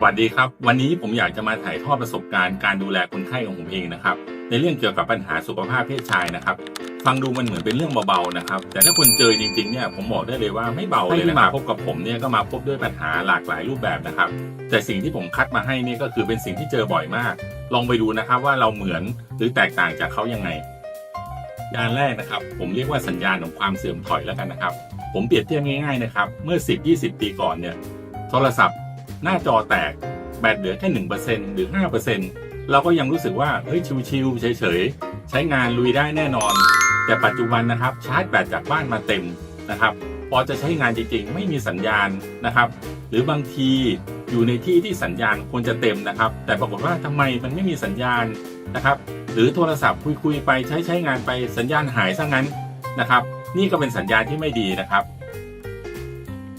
สวัสดีครับ วันนี้ผมอยากจะมาถ่ายทอดประสบการณ์การดูแลคนไข้ของผมเองนะครับ ในเรื่องเกี่ยวกับปัญหาสุขภาพเพศชายนะครับ ฟังดูมันเหมือนเป็นเรื่องเบาๆนะครับ แต่ถ้าคุณเจอจริงๆเนี่ยผมบอกได้เลยว่าไม่เบาเลยนะครับพบกับผมเนี่ยก็มาพบด้วยปัญหาหลากหลายรูปแบบนะครับ แต่สิ่งที่ผมคัดมาให้นี่ก็คือเป็นสิ่งที่เจอบ่อยมาก ลองไปดูนะครับว่าเราเหมือนหรือแตกต่างจากเขายังไงยานแรกนะครับ ผมเรียกว่าสัญญาณของความเสื่อมถอยแล้วกันนะครับ ผมเปรียบเทียบง่ายๆนะครับ เมื่อ 10-20 ปีก่อนเนี่ยโทรศัพท์ หน้าจอแตกแบตเหลือแค่หนึ่งเปอร์เซ็นหรือห้าเปอร์เซ็นเราก็ยังรู้สึกว่าเฮ้ยชิวๆเฉยๆ ใช้งานลุยได้แน่นอน แต่ปัจจุบันนะครับชาร์จแบตจากบ้านมาเต็มนะครับพอจะใช้งานจริงๆ ไม่มีสัญญาณนะครับ หรือบางทีอยู่ในที่ที่สัญญาณควรจะเต็มนะครับ แต่ปรากฏว่าทำไมมันไม่มีสัญญาณนะครับ หรือโทรศัพท์คุยๆไปใช้ใช้งานไปสัญญาณหายซะงั้นนะครับ นี่ก็เป็นสัญญาณที่ไม่ดีนะครับ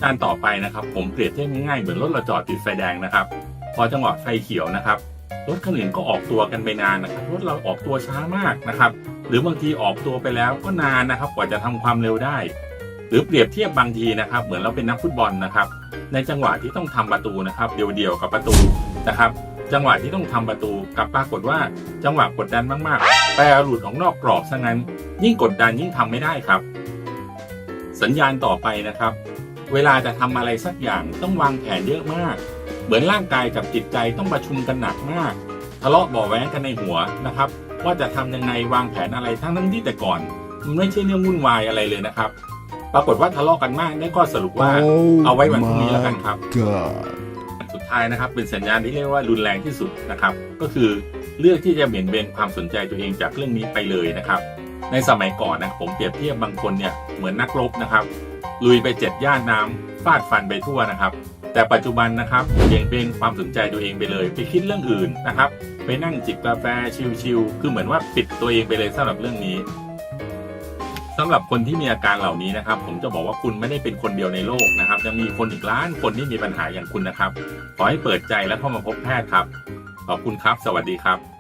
การต่อไปนะครับ ผมเปรียบเทียบง่ายๆเหมือนรถเราจอดติดไฟแดงนะครับ พอจังหวะไฟเขียวนะครับรถคันอื่นก็ออกตัวกันไปนานนะครับรถเราออกตัวช้ามากนะครับ หรือบางทีออกตัวไปแล้วก็นานนะครับ กว่าจะทำความเร็วได้ หรือเปรียบเทียบบางทีนะครับ เหมือนเราเป็นนักฟุตบอลนะครับ ในจังหวะที่ต้องทำประตูนะครับ เดียวๆกับประตูนะครับ จังหวะที่ต้องทำประตูกับปรากฏว่าจังหวะกดดันมากๆแปรหลุดออกนอกกรอบซะงั้น ยิ่งกดดันยิ่งทำไม่ได้ครับ สัญญาณต่อไปนะครับ เวลาจะทำอะไรสักอย่างต้องวางแผนเยอะมาก เหมือนร่างกายกับจิตใจต้องประชุมกันหนักมาก ทะเลาะเบาะแว้งกันในหัวนะครับ ว่าจะทำยังไงวางแผนอะไรทั้งนั้นที่แต่ก่อน มันไม่ใช่เรื่องวุ่นวายอะไรเลยนะครับ ปรากฏว่าทะเลาะกันมากได้ก็สรุปว่า เอาไว้วันพรุ่งนี้แล้วกันครับ God. สุดท้ายนะครับ เป็นสัญญาณที่เรียกว่ารุนแรงที่สุดนะครับ ก็คือเลือกที่จะเบี่ยงเบนความสนใจตัวเองจากเรื่องนี้ไปเลยนะครับ ในสมัยก่อนนะผมเปรียบเทียบบางคนเนี่ยเหมือนนักรบนะครับ ลุยไปเจ็ดย่านน้ำฟาดฟันไปทั่วนะครับ แต่ปัจจุบันนะครับเบี่ยงเบนความสนใจตัวเองไปเลย ไปคิดเรื่องอื่นนะครับ ไปนั่งจิบกาแฟชิลๆคือเหมือนว่าปิดตัวเองไปเลยสำหรับเรื่องนี้สำหรับคนที่มีอาการเหล่านี้นะครับ ผมจะบอกว่าคุณไม่ได้เป็นคนเดียวในโลกนะครับยังมีคนอีกล้านคนที่มีปัญหาอย่างคุณนะครับ ขอให้เปิดใจและเข้ามาพบแพทย์ครับ ขอบคุณครับ สวัสดีครับ